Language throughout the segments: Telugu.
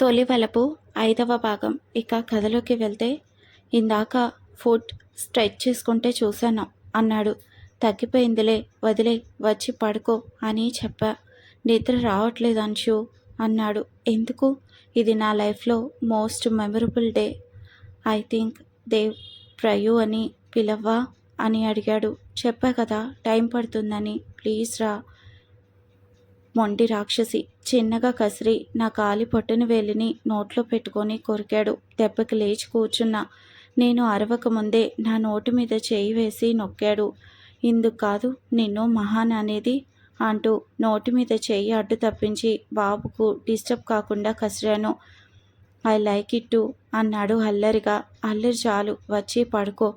తొలి వలపు ఐదవ భాగం. ఇక కథలోకి వెళ్తే ఇందాక ఫుడ్ స్ట్రెచ్ చేసుకుంటే చూశాను అన్నాడు. తగ్గిపోయిందిలే వదిలే వచ్చి పడుకో అని చెప్పా. నిద్ర రావట్లేదు అంశు అన్నాడు. ఎందుకు? ఇది నా లైఫ్లో most memorable day. I think Dev ప్రయు అని పిలవ్వా అని అడిగాడు. చెప్పా కదా టైం పడుతుందని. ప్లీజ్ రా మొండి రాక్షసి. చిన్నగా కసిరి నా కాలి పొట్టును వెళ్ళిని నోట్లో పెట్టుకొని కొరికాడు. దెబ్బకి లేచి కూర్చున్నా. నేను అరవక ముందే నా నోటి మీద చేయి వేసి నొక్కాడు. ఇందుకు కాదు నిన్ను మహాన్ అనేది అంటూ నోటి మీద చేయి అడ్డు తప్పించి బాబుకు డిస్టర్బ్ కాకుండా కసిరాను. ఐ లైక్ ఇట్ టు అన్నాడు అల్లరిగా. అల్లరి చాలు వచ్చి పడుకో.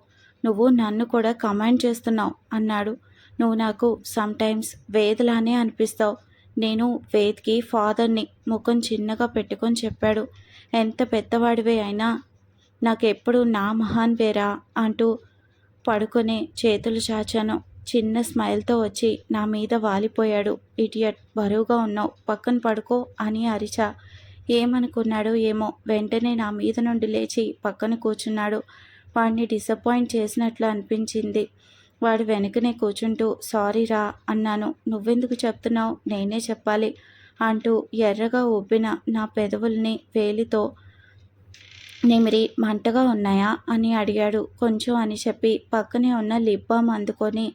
నువ్వు నన్ను కూడా కమాండ్ చేస్తున్నావు అన్నాడు. నువ్వు నాకు సమ్టైమ్స్ వేదలానే అనిపిస్తావు. నేను వేద్కి ఫాదర్ని ముఖం చిన్నగా పెట్టుకొని చెప్పాడు. ఎంత పెద్దవాడివే అయినా నాకెప్పుడు నా మహాన్ వేరా అంటూ పడుకొని చేతులు చాచాను. చిన్న స్మైల్తో వచ్చి నా మీద వాలిపోయాడు. ఇటియట్ బరువుగా ఉన్నావు. పక్కన పడుకో అని అరిచా. ఏమనుకున్నాడో ఏమో వెంటనే నా మీద నుండి లేచి పక్కన కూర్చున్నాడు. వాడిని డిసప్పాయింట్ చేసినట్లు అనిపించింది. వాడు వెనుకనే కూర్చుంటూ సారీరా అన్నాను. నువ్వెందుకు చెప్తున్నావు? నేనే చెప్పాలి అంటూ ఎర్రగా ఉబ్బిన నా పెదవుల్ని వేలితో నిమిరి మంటగా ఉన్నాయా? అని అడిగాడు. కొంచెం అని చెప్పి పక్కనే ఉన్న లిప్ బామ్ అందుకొని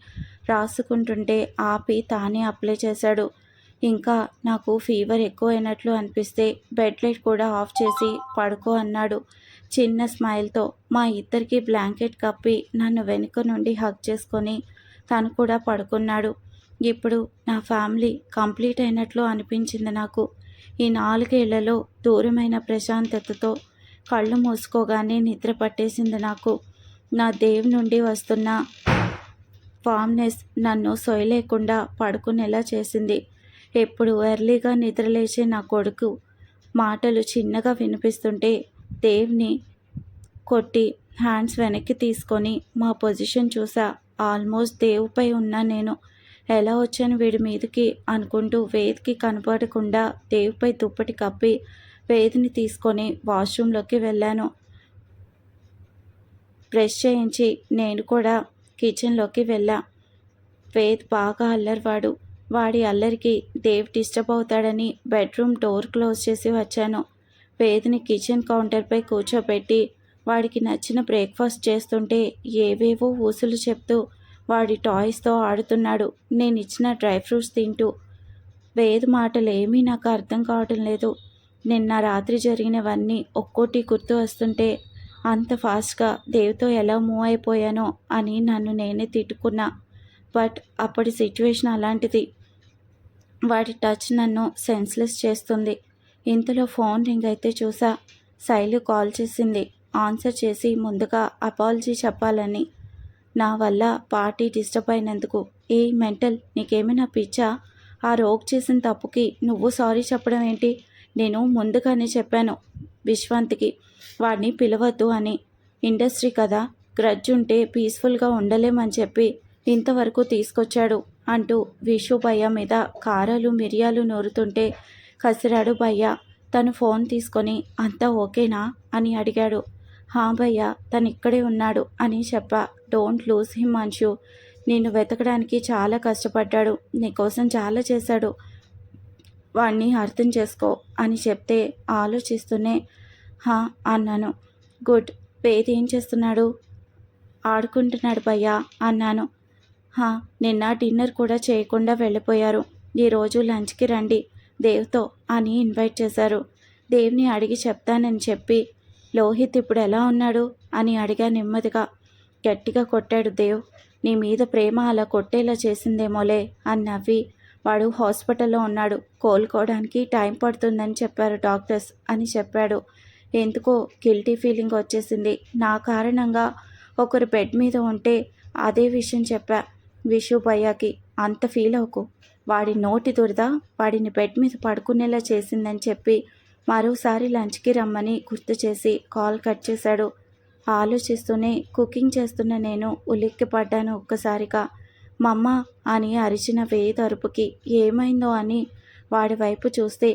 రాసుకుంటుంటే ఆపి తానే అప్లై చేశాడు. ఇంకా నాకు ఫీవర్ ఎక్కువైనట్లు అనిపిస్తే బెడ్ లైట్ కూడా ఆఫ్ చేసి పడుకో అన్నాడు. చిన్న స్మైల్తో మా ఇద్దరికి బ్లాంకెట్ కప్పి నన్ను వెనుక నుండి హక్ చేసుకొని తను కూడా పడుకున్నాడు. ఇప్పుడు నా ఫ్యామిలీ కంప్లీట్ అయినట్లు అనిపించింది నాకు. ఈ నాలుగేళ్ళలో దూరమైన ప్రశాంతతతో కళ్ళు మూసుకోగానే నిద్ర పట్టేసింది నాకు. నా దేవ్ నుండి వస్తున్న ఫామ్నెస్ నన్ను సొయలేకుండా పడుకునేలా చేసింది. ఎప్పుడు ఎర్లీగా నిద్రలేచే నా కొడుకు మాటలు చిన్నగా వినిపిస్తుంటే దేవ్ని కొట్టి హ్యాండ్స్ వెనక్కి తీసుకొని మా పొజిషన్ చూసా. ఆల్మోస్ట్ దేవుపై ఉన్నా నేను. ఎలా వచ్చాను వీడి మీదకి అనుకుంటూ వేదికి కనపడకుండా దేవుపై దుప్పటి కప్పి వేదిని తీసుకొని వాష్రూమ్లోకి వెళ్ళాను. బ్రష్ చేయించి నేను కూడా కిచెన్లోకి వెళ్ళా. వేద్ బాగా అల్లరివాడు. వాడి అల్లరికి దేవ్ డిస్టర్బ్ అవుతాడని బెడ్రూమ్ డోర్ క్లోజ్ చేసి వచ్చాను. పేదని కిచెన్ కౌంటర్పై కూర్చోబెట్టి వాడికి నచ్చిన బ్రేక్ఫాస్ట్ చేస్తుంటే ఏవేవో ఊసులు చెప్తూ వాడి టాయ్స్తో ఆడుతున్నాడు. నేను ఇచ్చిన డ్రై ఫ్రూట్స్ తింటూ. వేద మాటలు ఏమీ నాకు అర్థం కావటం లేదు. నిన్న రాత్రి జరిగినవన్నీ ఒక్కోటి గుర్తు వస్తుంటే అంత ఫాస్ట్గా దేవ్తో ఎలా మూవ్ అయిపోయానో అని నన్ను నేనే తిట్టుకున్నా. బట్ అప్పటి సిచ్యువేషన్ అలాంటిది. వాడి టచ్ నన్ను సెన్స్లెస్ చేస్తుంది. ఇంతలో ఫోన్ రింగ్ అయితే చూసా. శైలు కాల్ చేసింది. ఆన్సర్ చేసి ముందుగా అపాలజీ చెప్పాలని. నా వల్ల పార్టీ డిస్టర్బ్ అయినందుకు. ఏ మెంటల్? నీకేమైనా పిచ్చా? ఆ రోగ్ చేసిన తప్పుకి నువ్వు సారీ చెప్పడం ఏంటి? నేను ముందుగానే చెప్పాను విశ్వాంత్కి. వాడిని పిలవద్దు అని. ఇండస్ట్రీ కదా. గ్రడ్జ్ ఉంటే పీస్ఫుల్గా ఉండలేమని చెప్పి ఇంతవరకు తీసుకొచ్చాడు అంటూ విషు భయ్య మీద కారాలు మిరియాలు నూరుతుంటే కసిరాడు భయ్య తను ఫోన్ తీసుకొని అంతా ఓకేనా? అని అడిగాడు. హా భయ్య తను ఇక్కడే ఉన్నాడు అని చెప్పా. డోంట్ లూజ్ హిమ్ అంశు నేను వెతకడానికి చాలా కష్టపడ్డాడు. నీకోసం చాలా చేశాడు. వాణ్ణి అర్థం చేసుకో అని చెప్తే ఆలోచిస్తూనే హా అన్నాను. గుడ్. పేద ఏం చేస్తున్నాడు? ఆడుకుంటున్నాడు భయ్యా అన్నాను. హా నిన్న డిన్నర్ కూడా చేయకుండా వెళ్ళిపోయారు. ఈరోజు లంచ్కి రండి దేవ్తో అని ఇన్వైట్ చేశారు. దేవ్ని అడిగి చెప్తానని చెప్పి లోహిత్ ఇప్పుడు ఎలా ఉన్నాడు? అని అడిగా నెమ్మదిగా. గట్టిగా కొట్టాడు దేవ్. నీ మీద ప్రేమ అలా కొట్టేలా చేసిందేమోలే అని నవ్వి వాడు హాస్పిటల్లో ఉన్నాడు. కోలుకోవడానికి టైం పడుతుందని చెప్పారు డాక్టర్స్ అని చెప్పాడు. ఎందుకో గిల్టీ ఫీలింగ్ వచ్చేసింది. నా కారణంగా ఒకరు బెడ్ మీద ఉంటే అదే విషయం చెప్పా విషు భయ్యాకి అంత ఫీల్ అవ్వకు. వాడి నోటి దురద వాడిని బెడ్ మీద పడుకునేలా చేసిందని చెప్పి మరోసారి లంచ్కి రమ్మని గుర్తు చేసి కాల్ కట్ చేశాడు. ఆలోచిస్తూనే కుకింగ్ చేస్తున్న నేను ఉలిక్కి పడ్డాను ఒక్కసారిగా. మమ్మ అని అరిచిన వేయి తరుపుకి ఏమైందో అని వాడి వైపు చూస్తే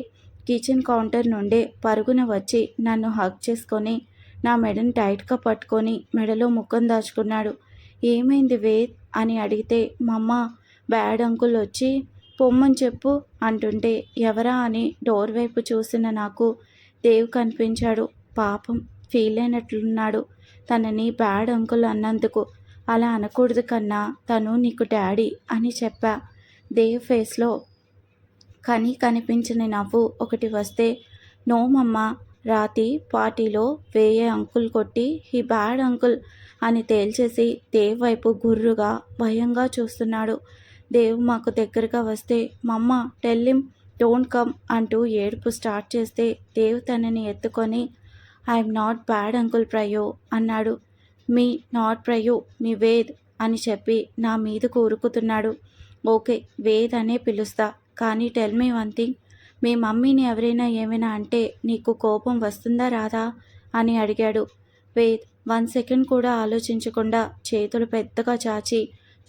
కిచెన్ కౌంటర్ నుండే పరుగున వచ్చి నన్ను హగ్ చేసుకొని నా మెడను టైట్గా పట్టుకొని మెడలో ముఖం దాచుకున్నాడు. ఏమైంది వేద్ అని అడిగితే మమ్మ బ్యాడ్ అంకుల్ వచ్చి పొమ్మని చెప్పు అంటుంటే ఎవరా అని డోర్ వైపు చూసిన నాకు దేవ్ కనిపించాడు. పాపం ఫీల్ అయినట్లున్నాడు తనని బ్యాడ్ అంకుల్ అన్నందుకు. అలా అనకూడదు కన్నా తను నీకు డాడీ అని చెప్పా. దేవ్ ఫేస్లో కని కనిపించని నవ్వు ఒకటి వస్తే నో మమ్మ రాతి పార్టీలో వేయే అంకుల్ కొట్టి హీ బ్యాడ్ అంకుల్ అని తేల్చేసి దేవ్ వైపు గుర్రుగా భయంగా చూస్తున్నాడు. దేవ్ మాకు దగ్గరగా వస్తే మమ్మ టెల్లిం డోంట్ కమ్ అంటూ ఏడుపు స్టార్ట్ చేస్తే దేవ్ తనని ఎత్తుకొని ఐఎమ్ నాట్ బ్యాడ్ అంకుల్ ప్రయో అన్నాడు. మీ నాట్ ప్రయో మీ వేద్ అని చెప్పి నా మీద కూరుకుతున్నాడు ఓకే వేద్ అనే పిలుస్తా. కానీ టెల్ మీ వన్ థింగ్ మీ మమ్మీని ఎవరైనా ఏమైనా అంటే నీకు కోపం వస్తుందా రాదా? అని అడిగాడు. వేద్ వన్ సెకండ్ కూడా ఆలోచించకుండా చేతులు పెద్దగా చాచి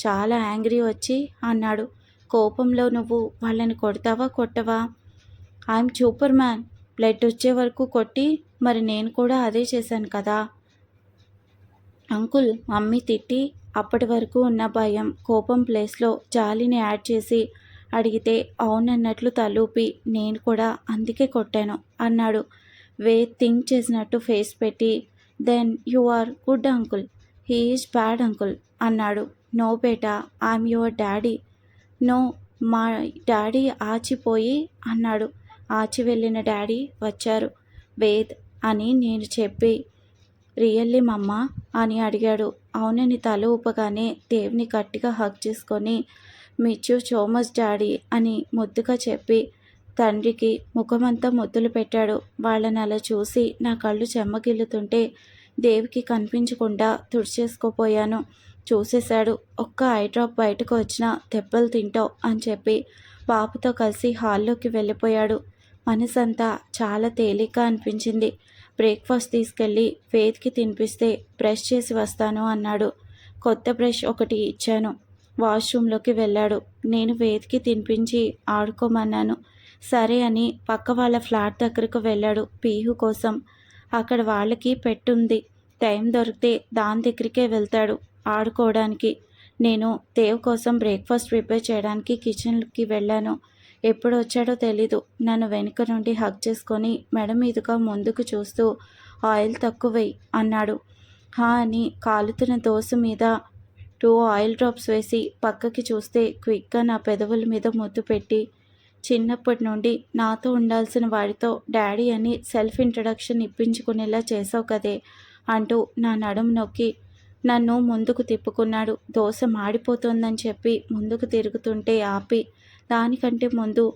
చాలా యాంగ్రీ వచ్చి అన్నాడు. కోపంలో నువ్వు వాళ్ళని కొడతావా కొట్టవా? I'm superman. బ్లడ్ వచ్చే వరకు కొట్టి మరి నేను కూడా అదే చేశాను కదా. అంకుల్ మమ్మీ తిట్టి అప్పటి వరకు ఉన్న భయం కోపం ప్లేస్లో జాలిని యాడ్ చేసి అడిగితే అవునన్నట్లు తలూపి నేను కూడా అందుకే కొట్టాను అన్నాడు. వే థింక్ చేసినట్టు ఫేస్ పెట్టి then you are good uncle. He is bad uncle అన్నాడు. నో బేటా ఐఎమ్ యువర్ డాడీ. నో మా డాడీ ఆచిపోయి అన్నాడు. ఆచి వెళ్ళిన డాడీ వచ్చారు. వేద్ అని నేను చెప్పి రియల్లీ మమ్మ అని అడిగాడు. అవునని తల ఊపగానే దేవుని గట్టిగా హక్ చేసుకొని మిచ్చు చోమస్ డాడీ అని ముద్దుగా చెప్పి తండ్రికి ముఖమంతా ముద్దులు పెట్టాడు. వాళ్ళని అలా చూసి నా కళ్ళు చెమ్మగిల్లుతుంటే దేవికి కనిపించకుండా తుడిచేసుకోపోయాను. చూసేశాడు. ఒక్క ఐ డ్రాప్ బయటకు వచ్చిన దెబ్బలు తింటావు అని చెప్పి పాపతో కలిసి హాల్లోకి వెళ్ళిపోయాడు. మనసంతా చాలా తేలిక అనిపించింది. బ్రేక్ఫాస్ట్ తీసుకెళ్ళి వేద్కి తినిపిస్తే బ్రష్ చేసి వస్తాను అన్నాడు. కొత్త బ్రష్ ఒకటి ఇచ్చాను. వాష్రూమ్లోకి వెళ్ళాడు. నేను వేదికి తినిపించి ఆడుకోమన్నాను. సరే అని పక్క వాళ్ళ ఫ్లాట్ దగ్గరకు వెళ్ళాడు పీహు కోసం. అక్కడ వాళ్ళకి పెట్టుంది. టైం దొరికితే దాని దగ్గరికే వెళ్తాడు. ఆడుకోవడానికి. నేను దేవ్ కోసం బ్రేక్ఫాస్ట్ ప్రిపేర్ చేయడానికి కిచెన్కి వెళ్ళాను. ఎప్పుడు వచ్చాడో తెలీదు. నన్ను వెనుక నుండి హక్ చేసుకొని మెడ మీదుగా ముందుకు చూస్తూ ఆయిల్ తక్కువై అన్నాడు. హా అని కాలుతున్న దోశ మీద టూ ఆయిల్ డ్రాప్స్ వేసి పక్కకి చూస్తే క్విక్గా నా పెదవుల మీద ముద్దు పెట్టి చిన్నప్పటి నుండి నాతో ఉండాల్సిన వాడితో డాడీ అని సెల్ఫ్ ఇంట్రడక్షన్ ఇప్పించుకునేలా చేసావు కదే అంటూ నా నడుము నొక్కి నన్ను ముందుకు తిప్పుకున్నాడు. దోశ మాడిపోతుందని చెప్పి ముందుకు తిరుగుతుంటే ఆపి దానికంటే ముందు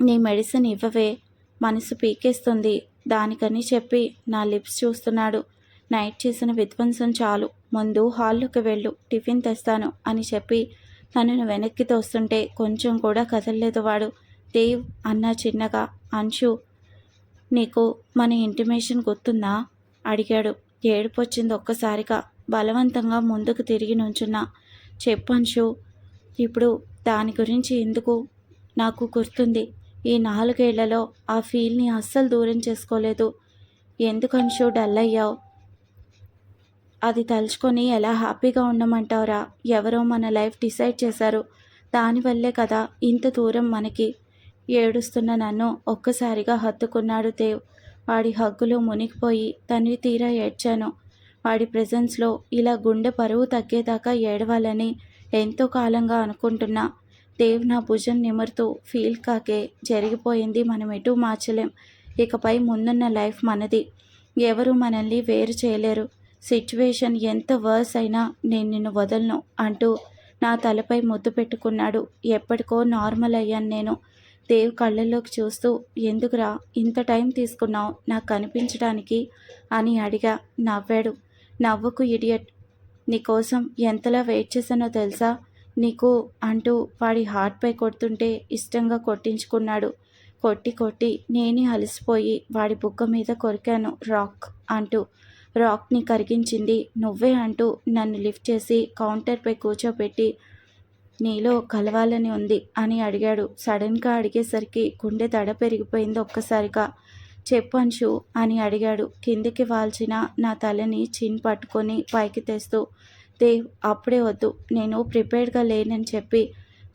నీ మెడిసిన్ ఇవ్వవే మనసు పీకేస్తుంది. దానికని చెప్పి నా లిప్స్ చూస్తున్నాడు. నైట్ చేసిన విధ్వంసం చాలు. ముందు హాల్లోకి వెళ్ళు టిఫిన్ తెస్తాను అని చెప్పి తనను వెనక్కి తోస్తుంటే కొంచెం కూడా కదలలేదు వాడు. దేవ్ అన్న చిన్నగా అంశు నీకు మన ఇంటిమేషన్ గుర్తుందా? అడిగాడు. ఏడుపు వచ్చింది ఒక్కసారిగా. బలవంతంగా ముందుకు తిరిగి నుంచున్నా చెప్పంశు ఇప్పుడు దాని గురించి ఎందుకు నాకు గుర్తుంది. ఈ నాలుగేళ్ళలో ఆ ఫీల్ని అస్సలు దూరం చేసుకోలేదు. ఎందుకంశు డల్ అయ్యావు? అది తలుచుకొని ఎలా హ్యాపీగా ఉండమంటావురా? ఎవరో మన లైఫ్ డిసైడ్ చేశారు. దానివల్లే కదా ఇంత దూరం మనకి. ఏడుస్తున్న నన్ను ఒక్కసారిగా హత్తుకున్నాడు దేవ్. వాడి హగ్గులో మునిగిపోయి తనివి తీరా ఏడ్చాను. వాడి ప్రజెన్స్లో ఇలా గుండె పరువు తగ్గేదాకా ఏడవాలని ఎంతో కాలంగా అనుకుంటున్నా. దేవ్ నా భుజం నిమురుతూ ఫీల్ కాకే జరిగిపోయింది మనం ఎటూ మార్చలేం. ఇకపై ముందున్న లైఫ్ మనది. ఎవరు మనల్ని వేరు చేయలేరు. సిచ్యువేషన్ ఎంత వర్స్ అయినా నేను నిన్ను వదలను అంటూ నా తలపై ముద్దు పెట్టుకున్నాడు. ఎప్పటికో నార్మల్ అయ్యాను నేను. దేవ్ కళ్ళల్లోకి చూస్తూ ఎందుకురా ఇంత టైం తీసుకున్నావు? నాకు కనిపించడానికి అని అడిగా. నవ్వాడు. నవ్వుకు ఇడియట్. నీకోసం ఎంతలా వెయిట్ చేశానో తెలుసా? నీకు అంటూ వాడి హార్ట్పై కొడుతుంటే ఇష్టంగా కొట్టించుకున్నాడు. కొట్టి కొట్టి నేనే అలసిపోయి వాడి బుక్క మీద కొరికాను. రాక్ అంటూ. రాక్ని కరిగించింది నువ్వే అంటూ నన్ను లిఫ్ట్ చేసి కౌంటర్పై కూర్చోబెట్టి నీలో కలవాలని ఉంది అని అడిగాడు. సడన్గా అడిగేసరికి గుండె దడ పెరిగిపోయింది ఒక్కసారిగా. చెప్పు అంశు అని అడిగాడు. కిందికి వాల్చిన నా తలని చిన్ పట్టుకొని పైకి తెస్తూ దేవ్ అప్పుడే వద్దు నేను ప్రిపేర్డ్గా లేనని చెప్పి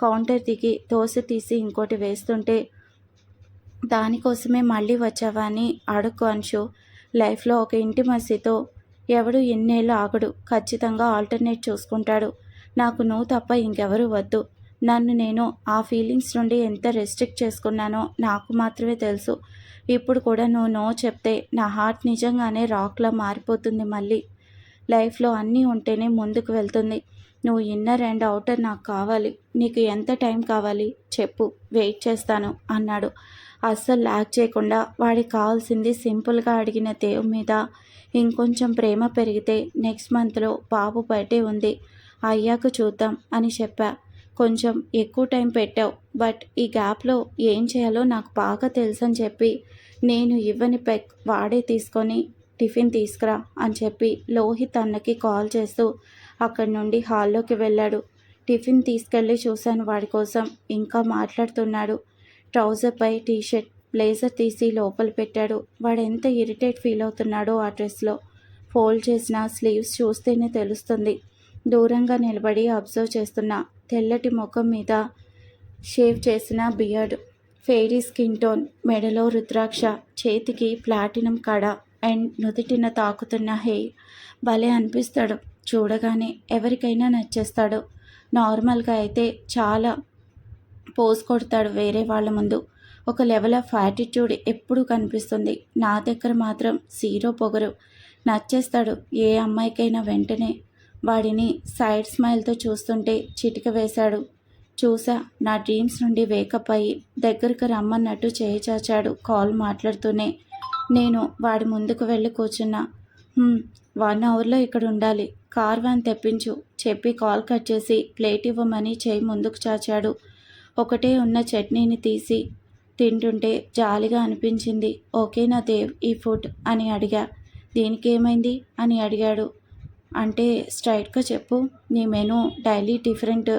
కౌంటర్ దిగి దోశ తీసి ఇంకోటి వేస్తుంటే దానికోసమే మళ్ళీ వచ్చావా అని అడుక్కు అంశు. లైఫ్లో ఒక ఇంటి మసితో ఎవడు ఎన్నేళ్ళు ఆగడు ఖచ్చితంగా ఆల్టర్నేట్ చూసుకుంటాడు. నాకు నువ్వు తప్ప ఇంకెవరు వద్దు. నన్ను నేను ఆ ఫీలింగ్స్ నుండి ఎంత రెస్ట్రిక్ట్ చేసుకున్నానో నాకు మాత్రమే తెలుసు. ఇప్పుడు కూడా నువ్వు నో చెప్తే నా హార్ట్ నిజంగానే రాక్లా మారిపోతుంది మళ్ళీ. లైఫ్లో అన్నీ ఉంటేనే ముందుకు వెళ్తుంది. నువ్వు ఇన్నర్ అండ్ అవుటర్ నాకు కావాలి. నీకు ఎంత టైం కావాలి? చెప్పు. వెయిట్ చేస్తాను అన్నాడు. అస్సలు లాక్ చేయకుండా వాడికి కావాల్సింది సింపుల్గా అడిగిన దేవ్ మీద ఇంకొంచెం ప్రేమ పెరిగితే నెక్స్ట్ మంత్లో బాబు బర్త్డే ఉంది. అయ్యాక చూద్దాం అని చెప్పా. కొంచెం ఎక్కువ టైం పెట్టావు బట్ ఈ గ్యాప్లో ఏం చేయాలో నాకు బాగా తెలుసని చెప్పి నేను ఇవ్వని పెక్ వాడే తీసుకొని టిఫిన్ తీసుకురా అని చెప్పి లోహిత్ అన్నకి కాల్ చేస్తూ అక్కడి నుండి హాల్లోకి వెళ్ళాడు. టిఫిన్ తీసుకెళ్ళి చూశాను వాడి కోసం. ఇంకా మాట్లాడుతున్నాడు. ట్రౌజర్పై టీషర్ట్ బ్లేజర్ తీసి లోపల పెట్టాడు. వాడు ఎంత ఇరిటేట్ ఫీల్ అవుతున్నాడో ఆ డ్రెస్లో. ఫోల్డ్ చేసిన స్లీవ్స్ చూస్తేనే తెలుస్తుంది. దూరంగా నిలబడి అబ్జర్వ్ చేస్తున్న తెల్లటి ముఖం మీద షేవ్ చేసిన బియర్డ్ ఫెయిరీ స్కిన్ టోన్ మెడలో రుద్రాక్ష చేతికి ప్లాటినం కడ అండ్ నుదుటిన తాకుతున్న హెయిర్ భలే అనిపిస్తాడు. చూడగానే ఎవరికైనా నచ్చేస్తాడు. నార్మల్గా అయితే చాలా పోజ్ కొడతాడు వేరే వాళ్ళ ముందు. ఒక లెవెల్ ఆఫ్ యాటిట్యూడ్ ఎప్పుడూ కనిపిస్తుంది. నా దగ్గర మాత్రం జీరో పొగరు. నచ్చేస్తాడు ఏ అమ్మాయికైనా వెంటనే వాడిని సైడ్ స్మైల్తో చూస్తుంటే చిటిక వేశాడు. చూసా నా డ్రీమ్స్ నుండి వేకప్ అయ్యి దగ్గరకు రమ్మన్నట్టు చేయి చాచాడు కాల్ మాట్లాడుతూనే. నేను వాడి ముందుకు వెళ్ళి కూర్చున్నా. వన్ అవర్లో ఇక్కడ ఉండాలి. కార్ వ్యాన్ తెప్పించు చెప్పి కాల్ కట్ చేసి ప్లేట్ ఇవ్వమని చేయి ముందుకు చాచాడు. ఒకటే ఉన్న చట్నీని తీసి తింటుంటే జాలిగా అనిపించింది. ఓకే నా దేవ్ ఈ ఫుడ్? అని అడిగా. దీనికి ఏమైంది అని అడిగాడు. అంటే స్ట్రైట్గా చెప్పు నీ మెను డైలీ డిఫరెంట్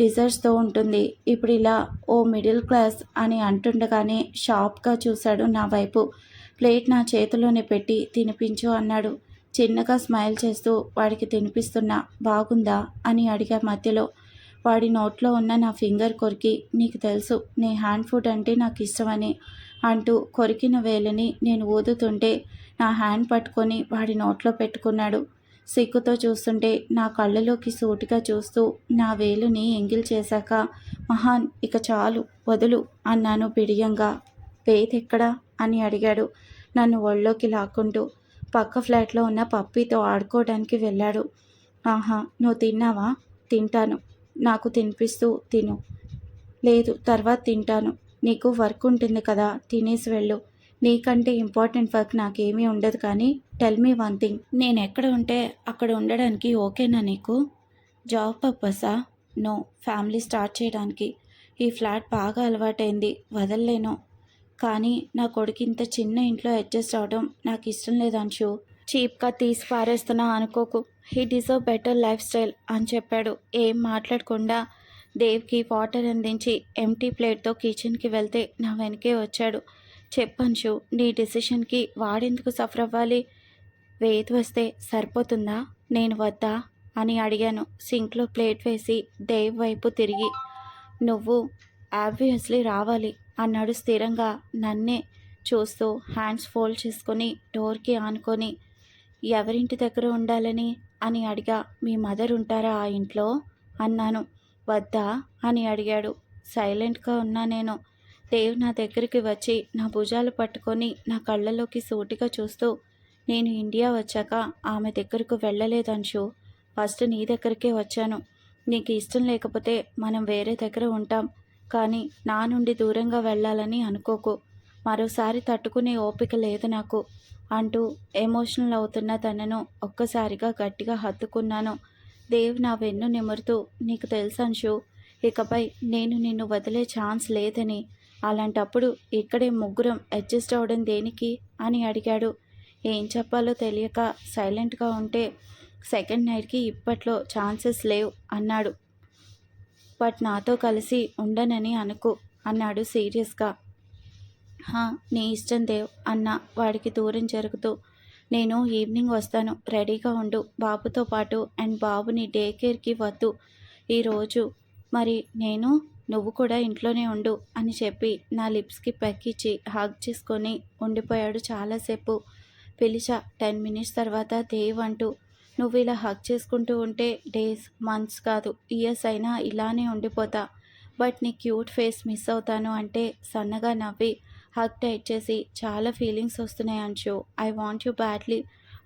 డిజర్ట్స్తో ఉంటుంది. ఇప్పుడు ఇలా ఓ మిడిల్ క్లాస్ అని అంటుండగానే షాప్గా చూశాడు నా వైపు. ప్లేట్ నా చేతిలోనే పెట్టి తినిపించు అన్నాడు. చిన్నగా స్మైల్ చేస్తూ వాడికి తినిపిస్తున్నా బాగుందా? అని అడిగా మధ్యలో. వాడి నోట్లో ఉన్న నా ఫింగర్ కొరికి నీకు తెలుసు నీ హ్యాండ్ ఫుడ్ అంటే నాకు ఇష్టమని అంటూ కొరికిన వేలని నేను ఊదుతుంటే నా హ్యాండ్ పట్టుకొని వాడి నోట్లో పెట్టుకున్నాడు. సిగ్గుతో చూస్తుంటే నా కళ్ళలోకి సూటిగా చూస్తూ నా వేలుని ఎంగిల్ చేశాక మహాన్ ఇక చాలు వదులు అన్నాను బిడియంగా. పేదెక్కడా? అని అడిగాడు. నన్ను ఒళ్ళోకి లాక్కుంటూ పక్క ఫ్లాట్లో ఉన్న పప్పీతో ఆడుకోవడానికి వెళ్ళాడు. ఆహా నువ్వు తిన్నావా? తింటాను. నాకు తినిపిస్తూ తిను. లేదు తర్వాత తింటాను. నీకు వర్క్ ఉంటుంది కదా తినేసి వెళ్ళు. నీకంటే ఇంపార్టెంట్ వర్క్ నాకేమీ ఉండదు కానీ టెల్ మీ వన్ థింగ్ నేను ఎక్కడ ఉంటే అక్కడ ఉండడానికి ఓకేనా నీకు? జాబ్ పర్పసా నో ఫ్యామిలీ స్టార్ట్ చేయడానికి. ఈ ఫ్లాట్ బాగా అలవాటైంది. వదల్లేను. కానీ నా కొడుకు ఇంత చిన్న ఇంట్లో అడ్జస్ట్ అవడం నాకు ఇష్టం లేదు చీప్గా తీసి పారేస్తున్నా అనుకోకు. He deserve better lifestyle అని చెప్పాడు. ఏం మాట్లాడకుండా దేవ్కి వాటర్ అందించి ఎంటీ ప్లేట్తో కిచెన్కి వెళ్తే నా వెనకే వచ్చాడు. చెప్పంచు నీ డెసిషన్కి వాడెందుకు సఫర్ అవ్వాలి? వేది వస్తే సరిపోతుందా? నేను వద్దా? అని అడిగాను. సింక్లో ప్లేట్ వేసి దేవ్ వైపు తిరిగి నువ్వు ఆబ్వియస్లీ రావాలి అన్నాడు స్థిరంగా. నన్నే చూస్తూ హ్యాండ్స్ ఫోల్డ్ చేసుకొని డోర్కి ఆనుకొని ఎవరింటి దగ్గర ఉండాలని? అని అడిగా. మీ మదర్ ఉంటారా ఆ ఇంట్లో? అన్నాను. వద్దా? అని అడిగాడు. సైలెంట్గా ఉన్నా నేను. దేవ్ నా దగ్గరికి వచ్చి నా భుజాలు పట్టుకొని నా కళ్ళలోకి సూటిగా చూస్తూ నేను ఇండియా వచ్చాక ఆమె దగ్గరకు వెళ్ళలేదంశు ఫస్ట్ నీ దగ్గరికే వచ్చాను. నీకు ఇష్టం లేకపోతే మనం వేరే దగ్గర ఉంటాం. కానీ నా నుండి దూరంగా వెళ్ళాలని అనుకోకు. మరోసారి తట్టుకునే ఓపిక లేదు నాకు అంటూ ఎమోషనల్ అవుతున్న తనను ఒక్కసారిగా గట్టిగా హత్తుకున్నాను. దేవ్ నా వెన్ను నిమురుతూ నీకు తెలుసంశు ఇకపై నేను నిన్ను వదిలే ఛాన్స్ లేదని. అలాంటప్పుడు ఇక్కడే ముగ్గురం అడ్జస్ట్ అవ్వడం దేనికి అని అడిగాడు. ఏం చెప్పాలో తెలియక సైలెంట్గా ఉంటే సెకండ్ నైట్కి ఇప్పట్లో ఛాన్సెస్ లేవు అన్నాడు. బట్ నాతో కలిసి ఉండనని అనుకు అన్నాడు సీరియస్గా. హా నీ ఇష్టం దేవ్ అన్న వాడికి దూరం జరుగుతూ. నేను ఈవినింగ్ వస్తాను రెడీగా ఉండు. బాబుతో పాటు అండ్ బాబుని డే కేర్కి వద్దు. ఈరోజు మరి నేను నువ్వు కూడా ఇంట్లోనే ఉండు అని చెప్పి నా లిప్స్కి పెక్కిచ్చి హాగ్ చేసుకొని ఉండిపోయాడు చాలాసేపు. పిలిచా టెన్ మినిట్స్ తర్వాత దేవ్ అంటూ నువ్వు ఇలా హక్ చేసుకుంటూ ఉంటే డేస్ మంత్స్ కాదు ఇయర్స్ అయినా ఇలానే ఉండిపోతా. బట్ నీ క్యూట్ ఫేస్ మిస్ అవుతాను అంటే సన్నగా నవ్వి హగ్ టైట్ చేసి చాలా ఫీలింగ్స్ వస్తున్నాయి అంచు ఐ వాంట్ యూ బ్యాడ్లీ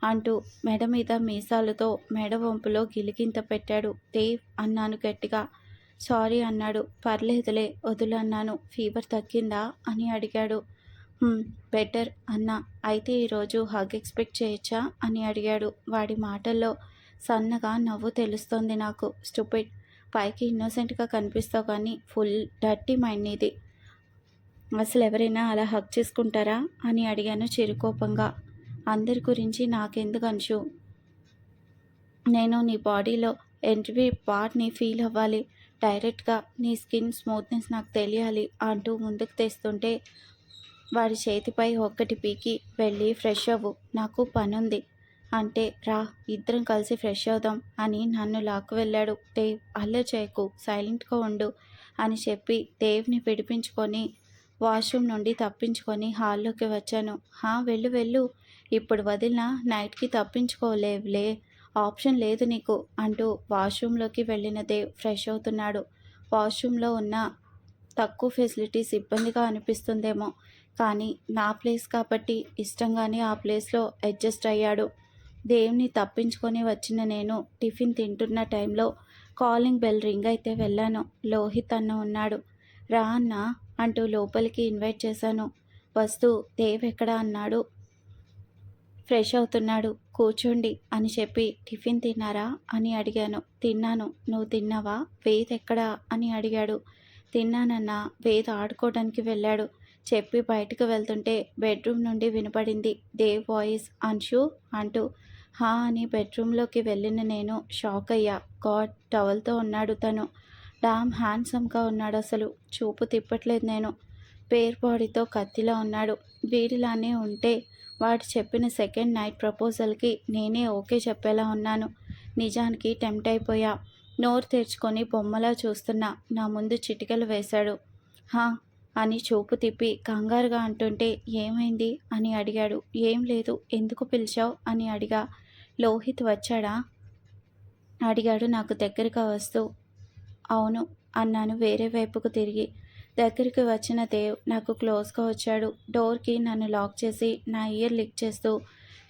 అంటూ మెడ మీద మీసాలతో మెడ వంపులో గిలిగింత పెట్టాడు దేవ్ అన్నాను గట్టిగా. సారీ అన్నాడు. పర్లేదులే వదులు అన్నాను. ఫీవర్ తగ్గిందా? అని అడిగాడు. బెటర్ అన్న. అయితే ఈరోజు హగ్ ఎక్స్పెక్ట్ చేయొచ్చా? అని అడిగాడు. వాడి మాటల్లో సన్నగా నవ్వు తెలుస్తోంది నాకు. స్టూపిడ్. పైకి ఇన్నోసెంట్గా కనిపిస్తావు కానీ ఫుల్ డర్టీ మైండ్ ఇది అసలు ఎవరైనా అలా హక్ చేసుకుంటారా? అని అడిగాను చిరుకోపంగా. అందరి గురించి నాకెందుకు అంచు నేను నీ బాడీలో ఎంట్రీ పార్ట్ని ఫీల్ అవ్వాలి. డైరెక్ట్గా నీ స్కిన్ స్మూత్నెస్ నాకు తెలియాలి అంటూ ముందుకు తెస్తుంటే వాడి చేతిపై ఒక్కటి పీకి వెళ్ళి ఫ్రెష్ అవ్వు నాకు పనుంది. అంటే రా ఇద్దరం కలిసి ఫ్రెష్ అవుదాం అని నన్ను లాక్కు వెళ్ళాడు. దేవ్ అల్లరి చేయకు సైలెంట్గా ఉండు అని చెప్పి దేవ్ని పిడిపించుకొని వాష్రూమ్ నుండి తప్పించుకొని హాల్లోకి వచ్చాను. హా వెళ్ళు వెళ్ళు. ఇప్పుడు వదిలిన నైట్కి తప్పించుకోలేవులే. ఆప్షన్ లేదు నీకు అంటూ వాష్రూమ్లోకి వెళ్ళిన దేవ్ ఫ్రెష్ అవుతున్నాడు. వాష్రూమ్లో ఉన్న తక్కువ ఫెసిలిటీస్ ఇబ్బందిగా అనిపిస్తుందేమో. కానీ నా ప్లేస్ కాబట్టి ఇష్టంగానే ఆ ప్లేస్లో అడ్జస్ట్ అయ్యాడు. దేవుని తప్పించుకొని వచ్చిన నేను టిఫిన్ తింటున్న టైంలో కాలింగ్ బెల్ రింగ్ అయితే వెళ్ళాను. లోహిత్ అన్న ఉన్నాడు. రా అన్న అంటూ లోపలికి ఇన్వైట్ చేశాను. వస్తూ దేవ్ ఎక్కడా అన్నాడు. ఫ్రెష్ అవుతున్నాడు. కూర్చోండి అని చెప్పి టిఫిన్ తిన్నారా అని అడిగాను. తిన్నాను. నువ్వు తిన్నావా? వేద్ ఎక్కడా? అని అడిగాడు. తిన్నానన్నా. వేద్ ఆడుకోవడానికి వెళ్ళాడు. చెప్పి బయటకు వెళ్తుంటే బెడ్రూమ్ నుండి వినపడింది దేవ్ వాయిస్ అంశు అంటూ. హా అని బెడ్రూమ్లోకి వెళ్ళిన నేను షాక్ అయ్యా. గాడ్ టవల్తో ఉన్నాడు తను. డామ్ హ్యాండ్సమ్గా ఉన్నాడు అసలు. చూపు తిప్పట్లేదు నేను. పేర్ బాడీతో కత్తిలా ఉన్నాడు. వీడిలానే ఉంటే వాడు చెప్పిన సెకండ్ నైట్ ప్రపోజల్కి నేనే ఓకే చెప్పేలా ఉన్నాను. నిజానికి టెంప్ట్ అయిపోయా. నోరు తెరుచుకొని బొమ్మలా చూస్తున్నా. నా ముందు చిటికలు వేశాడు. హా! అని చూపు తిప్పి కంగారుగా అంటుంటే ఏమైంది? అని అడిగాడు. ఏం లేదు. ఎందుకు పిలిచావు? అని అడిగా. లోహిత్ వచ్చాడా? అడిగాడు నాకు దగ్గరగా వస్తూ. అవును అన్నాను వేరే వైపుకు తిరిగి. దగ్గరికి వచ్చిన దేవ్ నాకు క్లోజ్గా వచ్చాడు. డోర్కి నన్ను లాక్ చేసి నా ఇయర్ లిక్ చేస్తూ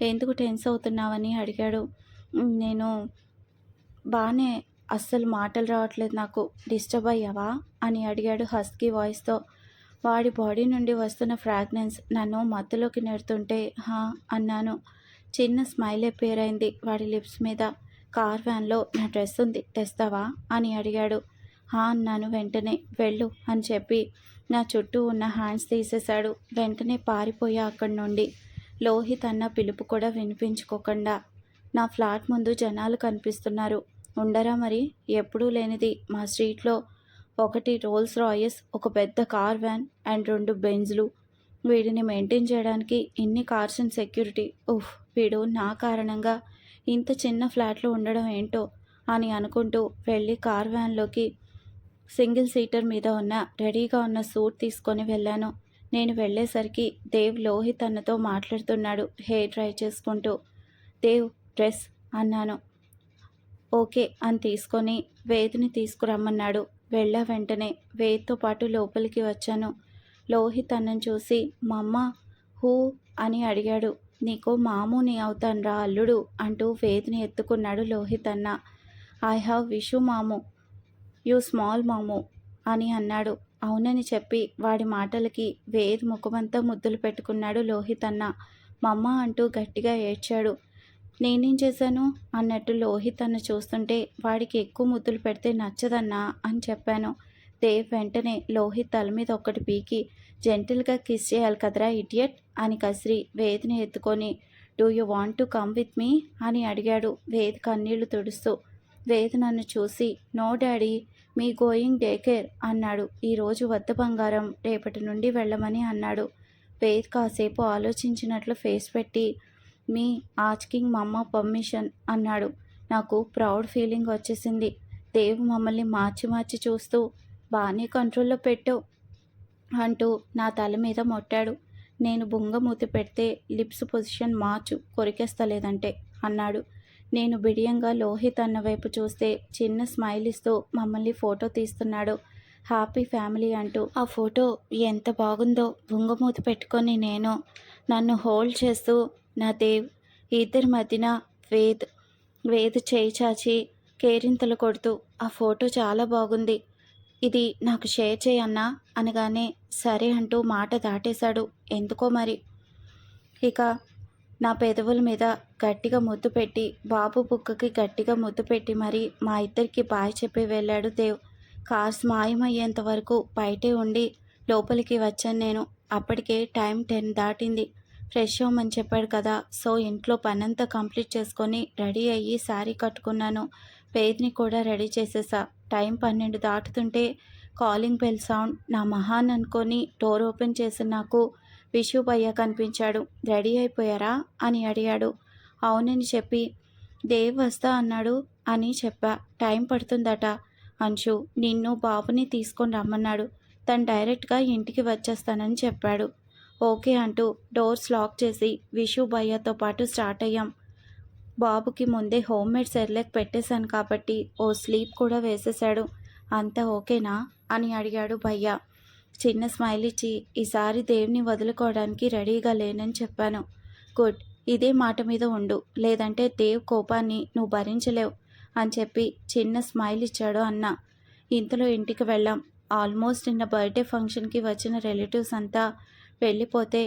ఎందుకు టెన్స్ అవుతున్నావని? అడిగాడు. నేను బాగానే అస్సలు మాటలు రావట్లేదు నాకు. డిస్టర్బ్ అయ్యావా? అని అడిగాడు హస్కీ వాయిస్తో. వాడి బాడీ నుండి వస్తున్న ఫ్రాగ్నెన్స్ నన్ను మత్తులోకి నెడుతుంటే హా అన్నాను. చిన్న స్మైల్ పేరైంది వాడి లిప్స్ మీద. కార్ వ్యాన్లో నా డ్రెస్ ఉంది తెస్తావా? అని అడిగాడు. హా అన్నాను. వెంటనే వెళ్ళు అని చెప్పి నా చుట్టూ ఉన్న హ్యాండ్స్ తీసేశాడు. వెంటనే పారిపోయా అక్కడి నుండి. లోహిత్ అన్న పిలుపు కూడా వినిపించుకోకుండా నా ఫ్లాట్ ముందు జనాలు కనిపిస్తున్నారు. ఉండరా మరి? ఎప్పుడూ లేనిది. మా స్ట్రీట్లో ఒకటి రోల్స్ రాయస్ ఒక పెద్ద కార్ వ్యాన్ అండ్ రెండు బెంజ్లు. వీడిని మెయింటైన్ చేయడానికి ఇన్ని కార్స్ అండ్ సెక్యూరిటీ. ఉఫ్ వీడు నా కారణంగా ఇంత చిన్న ఫ్లాట్లో ఉండడం ఏంటో అని అనుకుంటూ వెళ్ళి కార్ వ్యాన్లోకి సింగిల్ సీటర్ మీద ఉన్న రెడీగా ఉన్న సూట్ తీసుకొని వెళ్ళాను. నేను వెళ్ళేసరికి దేవ్ లోహిత్ అన్నతో మాట్లాడుతున్నాడు హెయిర్ డ్రై చేసుకుంటూ. దేవ్ డ్రెస్ అన్నాను. ఓకే అని తీసుకొని వేదిని తీసుకురమ్మన్నాడు. వెళ్ళా వెంటనే వేద్తో పాటు లోపలికి వచ్చాను. లోహిత్ అన్నం చూసి మా అమ్మ హూ అని అడిగాడు. నీకు మామూని అవుతాన్రా అల్లుడు అంటూ వేదిని ఎత్తుకున్నాడు లోహిత్ అన్న. ఐ హ్యావ్ విషు మాము యూ స్మాల్ మాము అని అన్నాడు. అవునని చెప్పి వాడి మాటలకి వేద్ ముఖమంతా ముద్దులు పెట్టుకున్నాడు లోహిత్ అన్న. మమ్మ అంటూ గట్టిగా ఏడ్చాడు. నేనేం చేశాను? అన్నట్టు లోహిత్ అన్న చూస్తుంటే వాడికి ఎక్కువ ముద్దులు పెడితే నచ్చదన్నా అని చెప్పాను. దేవ్ వెంటనే లోహిత్ తల మీద ఒక్కటి పీకి జెంటిల్గా కిస్ చేయాలి కదరా ఇడియట్ అని కసిరి వేదిని ఎత్తుకొని do you want to come with me? అని అడిగాడు వేద్ కన్నీళ్ళు తుడుస్తూ. వేద్ నన్ను చూసి no daddy me going day care అన్నాడు. ఈరోజు వద్ద బంగారం రేపటి నుండి వెళ్ళమని అన్నాడు. వేద్ కాసేపు ఆలోచించినట్లు ఫేస్ పెట్టి మీ ఆస్కింగ్ మమ్మ పర్మిషన్ అన్నాడు. నాకు ప్రౌడ్ ఫీలింగ్ వచ్చేసింది. దేవు మమ్మల్ని మార్చి మార్చి చూస్తూ బాగానే కంట్రోల్లో పెట్టు అంటూ నా తల మీద మొట్టాడు. నేను బుంగ మూతి పెడితే లిప్స్ పొజిషన్ మార్చు కొరికేస్తలేదంటే అన్నాడు. నేను బిడియంగా లోహిత్ అన్న వైపు చూస్తే చిన్న స్మైల్ ఇస్తూ మమ్మల్ని ఫోటో తీస్తున్నాడు. హ్యాపీ ఫ్యామిలీ అంటూ ఆ ఫోటో ఎంత బాగుందో బుంగమూతి పెట్టుకొని నేను నన్ను హోల్డ్ చేస్తూ నా దేవ్ ఇద్దరి మధ్యన వేద్ వేద్ చేయి చాచి కేరింతలు కొడుతూ ఆ ఫోటో చాలా బాగుంది. ఇది నాకు షేర్ చేయన్నా అనగానే సరే అంటూ మాట దాటేశాడు. ఎందుకో మరి? ఇక నా పెదవుల మీద గట్టిగా ముద్దు పెట్టి బాబు బుక్కకి గట్టిగా ముద్దు పెట్టి మరి మా ఇద్దరికి బాయ్ చెప్పి వెళ్ళాడు దేవ్. కార్స్ మాయమయ్యేంత వరకు బయటే ఉండి లోపలికి వచ్చాను నేను. అప్పటికే టైం టెన్ దాటింది. ఫ్రెష్ అవ్వమని చెప్పాడు కదా. సో ఇంట్లో పనంతా కంప్లీట్ చేసుకొని రెడీ అయ్యి శారీ కట్టుకున్నాను. పేదిని కూడా రెడీ చేసేసా. టైం పన్నెండు దాటుతుంటే కాలింగ్ బెల్ సౌండ్ నా మహాన్ అనుకొని డోర్ ఓపెన్ చేసి నాకు విషు భయ్య కనిపించాడు. రెడీ అయిపోయారా? అని అడిగాడు. అవునని చెప్పి దేవ్ వస్తా అన్నాడు అని చెప్పా. టైం పడుతుందట. అంశు నిన్ను బాబుని తీసుకొని రమ్మన్నాడు. తను డైరెక్ట్గా ఇంటికి వచ్చేస్తానని చెప్పాడు. ఓకే అంటూ డోర్స్ లాక్ చేసి విషు భయ్యతో పాటు స్టార్ట్ అయ్యాం. బాబుకి ముందే హోమ్ మేడ్ సెర్లెక్ పెట్టేశాను కాబట్టి ఓ స్లీప్ కూడా వేసేశాడు. అంతా ఓకేనా? అని అడిగాడు భయ్య. చిన్న స్మైల్ ఇచ్చి ఈసారి దేవుని వదులుకోవడానికి రెడీగా లేనని చెప్పాను. గుడ్. ఇదే మాట మీద ఉండు. లేదంటే దేవ్ కోపాన్ని నువ్వు భరించలేవు అని చెప్పి చిన్న స్మైల్ ఇచ్చాడు అన్న. ఇంతలో ఇంటికి వెళ్ళాం. ఆల్మోస్ట్ నిన్న బర్త్డే ఫంక్షన్కి వచ్చిన రిలేటివ్స్ అంతా వెళ్ళిపోతే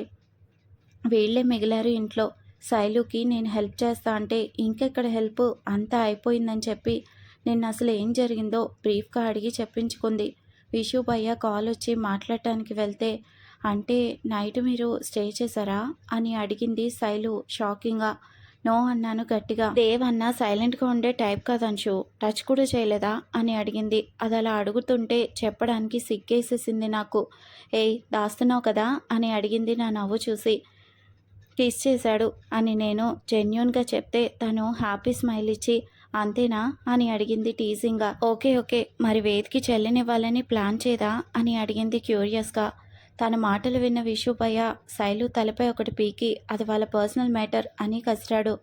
వీళ్ళే మిగిలారు ఇంట్లో. శైలుకి నేను హెల్ప్ చేస్తా అంటే ఇంకెక్కడ హెల్ప్? అంతా అయిపోయిందని చెప్పి నిన్న అసలు ఏం జరిగిందో బ్రీఫ్గా అడిగి చెప్పించుకుంది. విషు భయ్య కాల్ వచ్చి మాట్లాడటానికి వెళ్తే అంటే నైట్ మీరు స్టే చేశారా? అని అడిగింది శైలు షాకింగ్గా. నో అన్నాను గట్టిగా. దేవ్ అన్న సైలెంట్గా ఉండే టైప్ కాదంచు టచ్ కూడా చేయలేదా? అని అడిగింది. అది అలా అడుగుతుంటే చెప్పడానికి సిగ్గేసేసింది నాకు. ఏయ్ దాస్తున్నావు కదా? అని అడిగింది నా నవ్వు చూసి. కిస్ చేశాడు అని నేను జెన్యున్గా చెప్తే తను హ్యాపీ స్మైల్ ఇచ్చి అంతేనా? అని అడిగింది టీజింగ్గా. Okay okay. మరి వేదికి చెల్లినివ్వాలని ప్లాన్ చేదా? అని అడిగింది క్యూరియస్గా. తన మాటలు విన్న విషుపయ్య శైలు తలపై ఒకటి పీకి అది వాళ్ళ పర్సనల్ మ్యాటర్ అని కసిరాడు.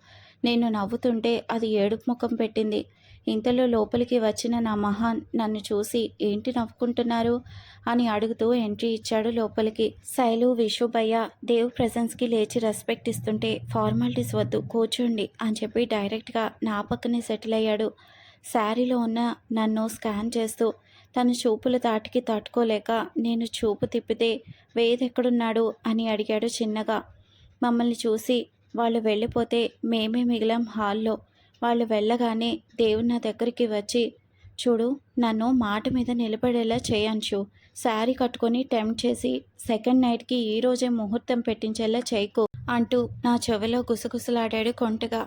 నేను నవ్వుతుంటే అది ఏడుపు ముఖం పెట్టింది. ఇంతలో లోపలికి వచ్చిన నా మహాన్ నన్ను చూసి ఏంటి నవ్వుకుంటున్నారు? అని అడుగుతూ ఎంట్రీ ఇచ్చాడు లోపలికి. శైలు విశ్వభయ్య దేవ్ ప్రజెన్స్కి లేచి రెస్పెక్ట్ ఇస్తుంటే ఫార్మాలిటీస్ వద్దు కూర్చోండి అని చెప్పి డైరెక్ట్గా నా పక్కనే సెటిల్ అయ్యాడు. శారీలో ఉన్న నన్ను స్కాన్ చేస్తూ తన చూపుల తాటికి తట్టుకోలేక నేను చూపు తిప్పితే వేదెక్కడున్నాడు? అని అడిగాడు చిన్నగా. మమ్మల్ని చూసి వాళ్ళు వెళ్ళిపోతే మేమే మిగిలాం హాల్లో. వాళ్ళు వెళ్ళగానే దేవుడు నా దగ్గరికి వచ్చి చూడు నన్ను మాట మీద నిలబడేలా చేయంచు. శారీ కట్టుకొని టెంప్ట్ చేసి సెకండ్ నైట్కి ఈరోజే ముహూర్తం పెట్టించేలా చేయకు అంటూ నా చెవిలో గుసగుసలాడాడు కొంటగా.